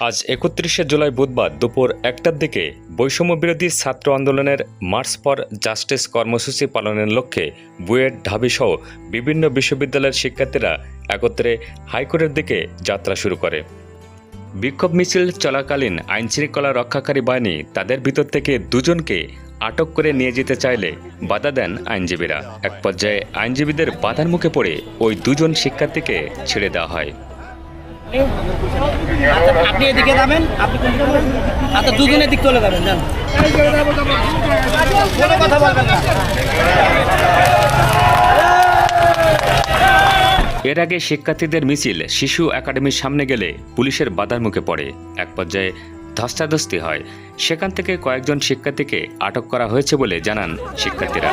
আজ একত্রিশে জুলাই বুধবার দুপুর একটার দিকে বৈষম্য বিরোধী ছাত্র আন্দোলনের মার্চ ফর জাস্টিস কর্মসূচি পালনের লক্ষ্যে বুয়েট ঢাবিসহ বিভিন্ন বিশ্ববিদ্যালয়ের শিক্ষার্থীরা একত্রে হাইকোর্টের দিকে যাত্রা শুরু করে। বিক্ষোভ মিছিল চলাকালীন আইনশৃঙ্খলা রক্ষাকারী বাহিনী তাদের ভিতর থেকে দুজনকে আটক করে নিয়ে যেতে চাইলে বাধা দেন আইনজীবীরা। এক পর্যায়ে আইনজীবীদের বাধার মুখে পড়ে ওই দুজন শিক্ষার্থীকে ছেড়ে দেওয়া হয়। আচ্ছা, আপনি এদিকে যাবেন আপনি কোন দিকে যাবেন? আচ্ছা দুজনের দিক চলে যাবেন যান। কোনো কথা বলবেন না। এর আগে শিক্ষার্থীদের মিছিল শিশু একাডেমির সামনে গেলে পুলিশের বাধার মুখে পড়ে। এক পর্যায়ে ধস্তাধস্তি হয় সেখান থেকে কয়েকজন শিক্ষার্থীকে আটক করা হয়েছে বলে জানান শিক্ষার্থীরা